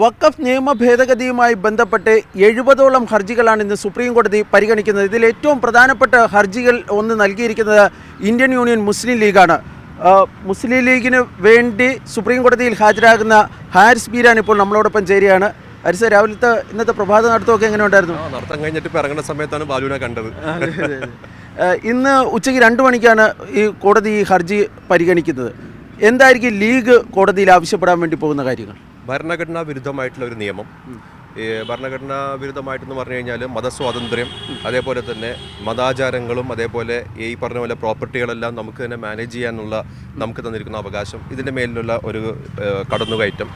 വഖഫ് നിയമ ഭേദഗതിയുമായി ബന്ധപ്പെട്ട് എഴുപതോളം ഹർജികളാണ് ഇന്ന് സുപ്രീം കോടതി പരിഗണിക്കുന്നത്. ഇതിൽ ഏറ്റവും പ്രധാനപ്പെട്ട ഹർജികൾ ഒന്ന് നൽകിയിരിക്കുന്നത് ഇന്ത്യൻ യൂണിയൻ മുസ്ലിം ലീഗാണ്. മുസ്ലിം ലീഗിന് വേണ്ടി സുപ്രീം കോടതിയിൽ ഹാജരാകുന്ന ഹാരിസ് ബീരാൻ ഇപ്പോൾ നമ്മളോടൊപ്പം ചേരുകയാണ്. ഹരിസ രാവിലത്തെ ഇന്നത്തെ പ്രഭാത നടത്തമൊക്കെ എങ്ങനെ ഉണ്ടായിരുന്നു നടത്തം കഴിഞ്ഞിട്ട് ഇറങ്ങുന്ന സമയത്താണ് ബാലുവിനെ കണ്ടത്. ഇന്ന് ഉച്ചയ്ക്ക് രണ്ട് മണിക്കാണ് ഈ കോടതി ഈ ഹർജി പരിഗണിക്കുന്നത്. എന്തായിരിക്കും ലീഗ് കോടതിയിൽ ആവശ്യപ്പെടാൻ വേണ്ടി പോകുന്ന കാര്യങ്ങൾ? ഭരണഘടനാ വിരുദ്ധമായിട്ടുള്ള ഒരു നിയമം. ഈ ഭരണഘടനാ വിരുദ്ധമായിട്ടെന്ന് പറഞ്ഞു കഴിഞ്ഞാൽ മതസ്വാതന്ത്ര്യം അതേപോലെ തന്നെ മതാചാരങ്ങളും അതേപോലെ ഈ പറഞ്ഞ പോലെ പ്രോപ്പർട്ടികളെല്ലാം നമുക്ക് തന്നെ മാനേജ് ചെയ്യാനുള്ള നമുക്ക് തന്നിരിക്കുന്ന അവകാശം ഇതിന്റെ മേലിലുള്ള ഒരു കടന്നുകയറ്റം.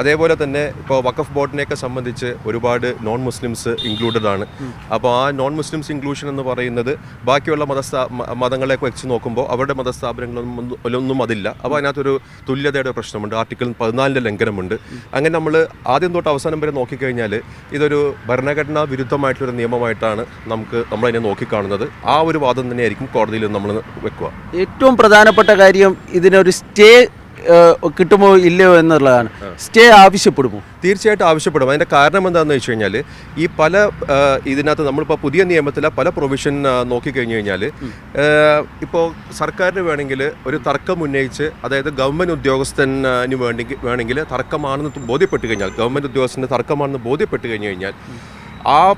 അതേപോലെ തന്നെ ഇപ്പോൾ വഖഫ് ബോർഡിനെയൊക്കെ സംബന്ധിച്ച് ഒരുപാട് നോൺ മുസ്ലിംസ് ഇൻക്ലൂഡഡ് ആണ്. അപ്പോൾ ആ നോൺ മുസ്ലിംസ് ഇൻക്ലൂഷൻ എന്ന് പറയുന്നത് ബാക്കിയുള്ള മതസ്ഥാ മതങ്ങളെ വെച്ച് നോക്കുമ്പോൾ അവരുടെ മതസ്ഥാപനങ്ങളൊന്നും അതില്ല. അപ്പോൾ അതിനകത്തൊരു തുല്യതയുടെ പ്രശ്നമുണ്ട്. ആർട്ടിക്കിൾ പതിനാലിന്റെ ലംഘനമുണ്ട്. അങ്ങനെ നമ്മൾ ആദ്യം തൊട്ട് അവസാനം വരെ നോക്കിക്കഴിഞ്ഞാൽ ഇതൊരു ഭരണഘടനാ വിരുദ്ധമായിട്ടുള്ളൊരു നിയമമായിട്ടാണ് നമുക്ക് നമ്മളതിനെ നോക്കിക്കാണുന്നത്. ആ ഒരു വാദം തന്നെയായിരിക്കും കോടതിയിൽ നമ്മൾ വെക്കുക. ഏറ്റവും പ്രധാനപ്പെട്ട കാര്യം ഇതിനൊരു സ്റ്റേ കിട്ടുമോ ഇല്ലയോ എന്നുള്ളതാണ്. സ്റ്റേ ആവശ്യപ്പെടുമോ? തീർച്ചയായിട്ടും ആവശ്യപ്പെടും. അതിന്റെ കാരണം എന്താണെന്ന് വെച്ച് കഴിഞ്ഞാൽ ഈ പല ഇതിനകത്ത് നമ്മളിപ്പോൾ പുതിയ നിയമത്തിലെ പല പ്രൊവിഷൻ നോക്കിക്കഴിഞ്ഞ് കഴിഞ്ഞാൽ ഇപ്പോൾ സർക്കാരിന് വേണമെങ്കിൽ ഒരു തർക്കം ഉന്നയിച്ച് അതായത് ഗവൺമെന്റ് ഉദ്യോഗസ്ഥന് വേണമെങ്കിൽ വേണമെങ്കിൽ തർക്കമാണെന്ന് ബോധ്യപ്പെട്ട് കഴിഞ്ഞാൽ ഗവൺമെന്റ് ഉദ്യോഗസ്ഥന് തർക്കമാണെന്ന് ബോധ്യപ്പെട്ട് കഴിഞ്ഞ് കഴിഞ്ഞാൽ ആ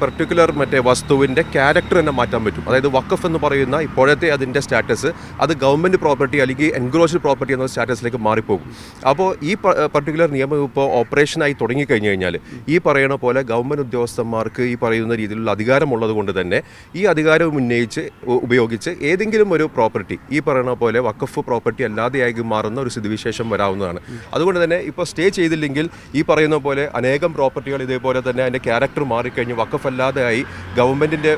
പെർട്ടിക്കുലർ മറ്റേ വസ്തുവിന്റെ ക്യാരക്ടർ തന്നെ മാറ്റാൻ പറ്റും. അതായത് വക്കഫ് എന്ന് പറയുന്ന ഇപ്പോഴത്തെ അതിന്റെ സ്റ്റാറ്റസ് അത് ഗവൺമെന്റ് പ്രോപ്പർട്ടി അല്ലെങ്കിൽ എൻക്രോച്ച്ഡ് പ്രോപ്പർട്ടി എന്ന സ്റ്റാറ്റസിലേക്ക് മാറിപ്പോകും. അപ്പോൾ ഈ പെർട്ടിക്കുലർ നിയമം ഇപ്പോൾ ഓപ്പറേഷനായി കഴിഞ്ഞു കഴിഞ്ഞാൽ ഈ പറയുന്ന പോലെ ഗവൺമെന്റ് ഉദ്യോഗസ്ഥന്മാർക്ക് ഈ പറയുന്ന രീതിയിലുള്ള അധികാരമുള്ളത് കൊണ്ട് തന്നെ ഈ അധികാരം ഉന്നയിച്ച് ഉപയോഗിച്ച് ഏതെങ്കിലും ഒരു പ്രോപ്പർട്ടി ഈ പറയുന്ന പോലെ വക്കഫ് പ്രോപ്പർട്ടി അല്ലാതെയായി മാറുന്ന ഒരു സ്ഥിതിവിശേഷം വരാവുന്നതാണ്. അതുകൊണ്ട് തന്നെ ഇപ്പോൾ സ്റ്റേ ചെയ്തില്ലെങ്കിൽ ഈ പറയുന്ന പോലെ അനേകം പ്രോപ്പർട്ടികൾ ഇതേപോലെ തന്നെ അതിന്റെ ക്യാരക്ടർ മാറിക്കഴിഞ്ഞ് വക്കഫ് അല്ലാതെയായി ഗവൺമെന്റിന്റെ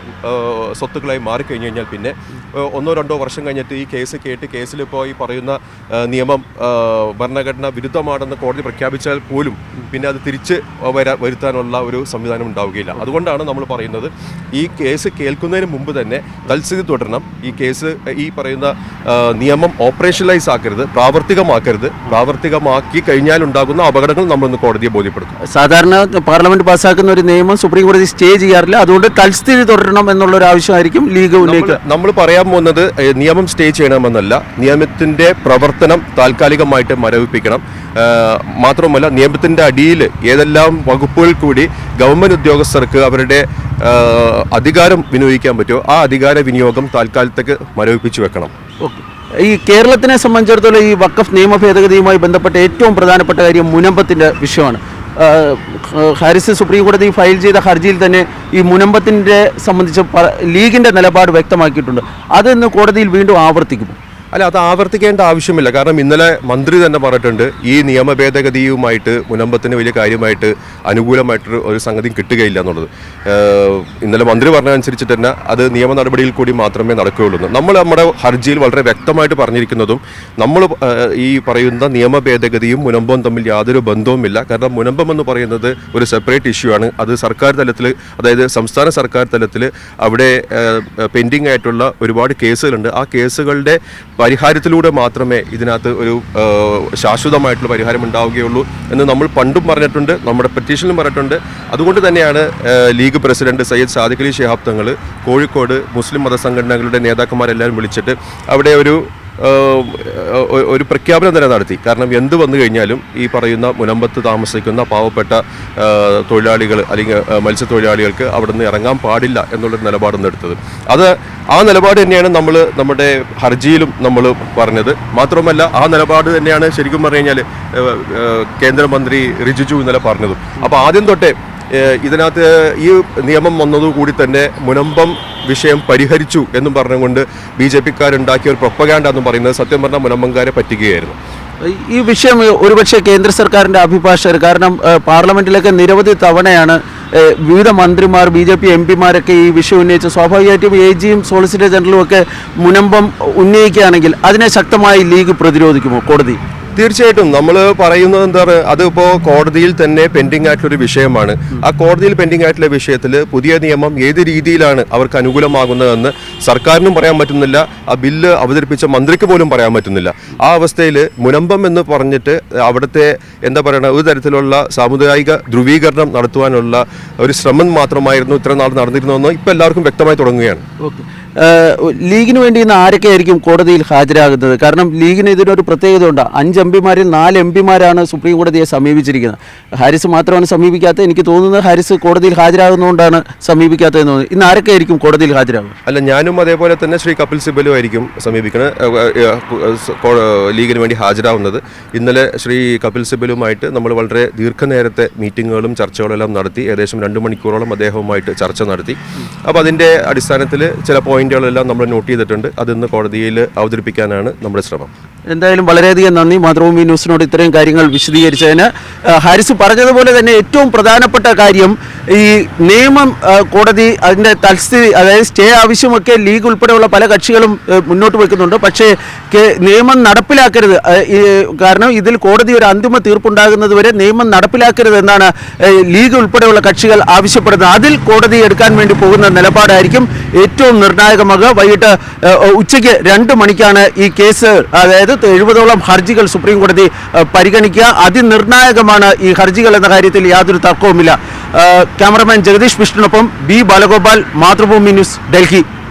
സ്വത്തുക്കളായി മാറിക്കഴിഞ്ഞ് കഴിഞ്ഞാൽ പിന്നെ ഒന്നോ രണ്ടോ വർഷം കഴിഞ്ഞിട്ട് ഈ കേസ് കേട്ട് കേസിൽ ഈ പറയുന്ന നിയമം ഭരണഘടന വിരുദ്ധമാണെന്ന് കോടതി പ്രഖ്യാപിച്ചാൽ പോലും പിന്നെ അത് തിരിച്ച് വരാ വരുത്താനുള്ള ഒരു സംവിധാനം ഉണ്ടാവുകയില്ല. അതുകൊണ്ടാണ് നമ്മൾ പറയുന്നത് ഈ കേസ് കേൾക്കുന്നതിന് മുമ്പ് തന്നെ തൽസ്ഥിതി തുടരണം. ഈ കേസ് ഈ പറയുന്ന നിയമം ഓപ്പറേഷനലൈസ് ആക്കരുത് പ്രാവർത്തികമാക്കരുത്. പ്രാവർത്തികമാക്കി കഴിഞ്ഞാൽ ഉണ്ടാകുന്ന അപകടങ്ങൾ നമ്മളൊന്ന് കോടതിയെ ബോധ്യപ്പെടുത്തും. സാധാരണ പാർലമെന്റ് പാസ്സാക്കുന്ന ഒരു നിയമം സുപ്രീം കോടതി സ്റ്റേ ചെയ്യാറില്ല. അതുകൊണ്ട് തൽസ്ഥിതി തുടരണം എന്നുള്ള ഒരു ആവശ്യമായിരിക്കും ലീഗ് ഉന്നയിക്കുക. നമ്മൾ പറയാൻ പോകുന്നത് നിയമം സ്റ്റേ ചെയ്യണമെന്നല്ല. നിയമത്തിന്റെ പ്രവർത്തനം താൽക്കാലികമായിട്ട് മരവിപ്പിക്കണം. മാത്രമല്ല നിയമത്തിന്റെ അടിയിൽ ഏതെല്ലാം വകുപ്പുകൾ കൂടി ഗവൺമെന്റ് ഉദ്യോഗസ്ഥർക്ക് അവരുടെ അധികാരം വിനിയോഗിക്കാൻ പറ്റുമോ ആ അധികാര വിനിയോഗം താൽക്കാലത്തേക്ക് മരവിപ്പിച്ചു വെക്കണം. ഓക്കെ. ഈ കേരളത്തിനെ സംബന്ധിച്ചിടത്തോളം ഈ വക്കഫ് നിയമ ഭേദഗതിയുമായി ബന്ധപ്പെട്ട ഏറ്റവും പ്രധാനപ്പെട്ട കാര്യം മുനമ്പത്തിന്റെ വിഷയമാണ്. ഹാരിസ് സുപ്രീം കോടതി ഫയൽ ചെയ്ത ഹർജിയിൽ തന്നെ ഈ മുനമ്പത്തിന്റെ സംബന്ധിച്ച് ലീഗിന്റെ നിലപാട് വ്യക്തമാക്കിയിട്ടുണ്ട്. അതെന്ന് കോടതിയിൽ വീണ്ടും ആവർത്തിക്കുമോ? അല്ല അത് ആവർത്തിക്കേണ്ട ആവശ്യമില്ല. കാരണം ഇന്നലെ മന്ത്രി തന്നെ പറഞ്ഞിട്ടുണ്ട് ഈ നിയമ ഭേദഗതിയുമായിട്ട് മുനമ്പത്തിന് വലിയ കാര്യമായിട്ട് അനുകൂലമായിട്ട് ഒരു സംഗതി കിട്ടുകയില്ല എന്നുള്ളത്. ഇന്നലെ മന്ത്രി പറഞ്ഞതനുസരിച്ച് തന്നെ അത് നിയമ നടപടിയിൽ കൂടി മാത്രമേ നടക്കുകയുള്ളൂ നമ്മൾ നമ്മുടെ ഹർജിയിൽ വളരെ വ്യക്തമായിട്ട് പറഞ്ഞിരിക്കുന്നതും നമ്മൾ ഈ പറയുന്ന നിയമ ഭേദഗതിയും മുനമ്പവും തമ്മിൽ യാതൊരു ബന്ധവുമില്ല. കാരണം മുനമ്പം എന്ന് പറയുന്നത് ഒരു സെപ്പറേറ്റ് ഇഷ്യൂ ആണ്. അത് സർക്കാർ തലത്തിൽ അതായത് സംസ്ഥാന സർക്കാർ തലത്തിൽ അവിടെ പെൻഡിങ് ആയിട്ടുള്ള ഒരുപാട് കേസുകളുണ്ട്. ആ കേസുകളുടെ പരിഹാരത്തിലൂടെ മാത്രമേ ഇതിനകത്ത് ഒരു ശാശ്വതമായിട്ടുള്ള പരിഹാരം ഉണ്ടാവുകയുള്ളൂ എന്ന് നമ്മൾ പണ്ടും പറഞ്ഞിട്ടുണ്ട് നമ്മുടെ പെറ്റീഷനിലും പറഞ്ഞിട്ടുണ്ട്. അതുകൊണ്ട് തന്നെയാണ് ലീഗ് പ്രസിഡന്റ് സയ്യിദ് സാദിഖലി ശിഹാബ് തങ്ങൾ കോഴിക്കോട് മുസ്ലിം മതസംഘടനകളുടെ നേതാക്കന്മാരെല്ലാവരും വിളിച്ചിട്ട് അവിടെ ഒരു ഒരു പ്രഖ്യാപനം തന്നെ നടത്തി. കാരണം എന്ത് വന്നു കഴിഞ്ഞാലും ഈ പറയുന്ന മുനമ്പത്ത് താമസിക്കുന്ന പാവപ്പെട്ട തൊഴിലാളികൾ അല്ലെങ്കിൽ മത്സ്യത്തൊഴിലാളികൾക്ക് അവിടെ നിന്ന് ഇറങ്ങാൻ പാടില്ല എന്നുള്ളൊരു നിലപാടൊന്നും എടുത്തത്. അത് ആ നിലപാട് തന്നെയാണ് നമ്മൾ നമ്മുടെ ഹർജിയിലും നമ്മൾ പറഞ്ഞത്. മാത്രമല്ല ആ നിലപാട് തന്നെയാണ് ശരിക്കും പറഞ്ഞു കഴിഞ്ഞാൽ കേന്ദ്രമന്ത്രി റിജിജു ഇന്നലെ പറഞ്ഞതും. അപ്പോൾ ആദ്യം തൊട്ടേ ഇതിനകത്ത് ഈ നിയമം വന്നതുകൂടി തന്നെ മുനമ്പം വിഷയം പരിഹരിച്ചു എന്നും പറഞ്ഞുകൊണ്ട് ബി ജെ പിക്കാരുണ്ടാക്കിയ ഒരു പ്രൊപ്പഗാൻഡ എന്ന് പറയുന്നത് സത്യം പറഞ്ഞാൽ മുനമ്പംകാരെ പറ്റിക്കുകയായിരുന്നു. ഈ വിഷയം ഒരുപക്ഷെ കേന്ദ്ര സർക്കാരിന്റെ അഭിഭാഷകർ കാരണം ഏഹ്, നിരവധി തവണയാണ് വിവിധ മന്ത്രിമാർ ബി ജെ പി എം പിമാരൊക്കെ ഈ വിഷയം ഉന്നയിച്ച് സ്വാഭാവികമായിട്ടും എ ജിയും സോളിസിറ്റർ ജനറലും ഒക്കെ മുനമ്പം ഉന്നയിക്കുകയാണെങ്കിൽ അതിനെ ശക്തമായി ലീഗ് പ്രതിരോധിക്കുമോ? കോടതി. തീർച്ചയായിട്ടും നമ്മൾ പറയുന്നത് എന്താ പറയുക അതിപ്പോൾ കോടതിയിൽ തന്നെ പെൻഡിംഗ് ആയിട്ടുള്ള ഒരു വിഷയമാണ്. ആ കോടതിയിൽ പെൻഡിംഗ് ആയിട്ടുള്ള വിഷയത്തിൽ പുതിയ നിയമം ഏത് രീതിയിലാണ് അവർക്ക് അനുകൂലമാകുന്നതെന്ന് സർക്കാരിനും പറയാൻ പറ്റുന്നില്ല. ആ ബില്ല് അവതരിപ്പിച്ച മന്ത്രിക്ക് പോലും പറയാൻ പറ്റുന്നില്ല. ആ അവസ്ഥയിൽ മുനമ്പം എന്ന് പറഞ്ഞിട്ട് അവിടുത്തെ എന്താ പറയുക ഒരു തരത്തിലുള്ള സാമുദായിക ധ്രുവീകരണം നടത്തുവാനുള്ള ഒരു ശ്രമം മാത്രമായിരുന്നു ഇത്ര നാൾ നടന്നിരുന്നതെന്ന് ഇപ്പം എല്ലാവർക്കും വ്യക്തമായി തുടങ്ങുകയാണ്. ഓക്കെ. ലീഗിന് വേണ്ടി ഇന്ന് ആരൊക്കെ ആയിരിക്കും കോടതിയിൽ ഹാജരാകുന്നത്? കാരണം ലീഗിന് ഇതിനൊരു പ്രത്യേകത ഉണ്ട് അഞ്ച് എം പിമാരിൽ നാല് എം പിമാരാണ് സുപ്രീം കോടതിയെ സമീപിച്ചിരിക്കുന്നത്. ഹാരിസ് മാത്രമാണ് സമീപിക്കാത്ത എനിക്ക് തോന്നുന്നത് ഹാരിസ് കോടതിയിൽ ഹാജരാകുന്നതുകൊണ്ടാണ് സമീപിക്കാത്തതെന്ന് തോന്നുന്നത്. ഇന്ന് ആരൊക്കെ ആയിരിക്കും കോടതിയിൽ ഹാജരാകും അല്ല ഞാനും അതേപോലെ തന്നെ ശ്രീ കപിൽ സിബലും ആയിരിക്കും സമീപിക്കുന്നത് ലീഗിന് വേണ്ടി ഹാജരാവുന്നത്. ഇന്നലെ ശ്രീ കപിൽ സിബലുമായിട്ട് നമ്മൾ വളരെ ദീർഘനേരത്തെ മീറ്റിങ്ങുകളും ചർച്ചകളും എല്ലാം നടത്തി ഏകദേശം രണ്ട് മണിക്കൂറോളം അദ്ദേഹവുമായിട്ട് ചർച്ച നടത്തി. അപ്പോൾ അതിന്റെ അടിസ്ഥാനത്തിൽ ചില പോയിന്റുകളെല്ലാം നമ്മൾ നോട്ട് ചെയ്തിട്ടുണ്ട്. അത് ഇന്ന് കോടതിയിൽ അവതരിപ്പിക്കാനാണ് നമ്മുടെ ശ്രമം. എന്തായാലും വളരെയധികം നന്ദി. മാതൃഭൂമി ന്യൂസിനോട് ഇത്രയും കാര്യങ്ങൾ വിശദീകരിച്ചതിന്. ഹാരിസ് പറഞ്ഞതുപോലെ തന്നെ ഏറ്റവും പ്രധാനപ്പെട്ട കാര്യം ഈ നിയമം കോടതി അതിന്റെ തൽസ്ഥിതി അതായത് സ്റ്റേ ആവശ്യമൊക്കെ ലീഗ് ഉൾപ്പെടെയുള്ള പല കക്ഷികളും മുന്നോട്ട് വയ്ക്കുന്നുണ്ട് പക്ഷേ നിയമം നടപ്പിലാക്കരുത്. കാരണം ഇതിൽ കോടതി ഒരു അന്തിമ തീർപ്പുണ്ടാകുന്നത് വരെ നിയമം നടപ്പിലാക്കരുത് എന്നാണ് ലീഗ് ഉൾപ്പെടെയുള്ള കക്ഷികൾ ആവശ്യപ്പെടുന്നത്. അതിൽ കോടതി എടുക്കാൻ വേണ്ടി പോകുന്ന നിലപാടായിരിക്കും ഏറ്റവും നിർണായകമാകുക. വൈകിട്ട് ഉച്ചയ്ക്ക് രണ്ട് മണിക്കാണ് ഈ കേസ് അതായത് എഴുപതോളം ഹർജികൾ സുപ്രീം കോടതി പരിഗണിക്കുക. അതിനിർണായകമാണ് ഈ ഹർജികൾ എന്ന കാര്യത്തിൽ യാതൊരു തർക്കവുമില്ല. ക്യാമറമാൻ ജഗദീഷ് വിഷ്ണുനൊപ്പം ബി ബാലഗോപാൽ മാതൃഭൂമി ന്യൂസ് ഡൽഹി.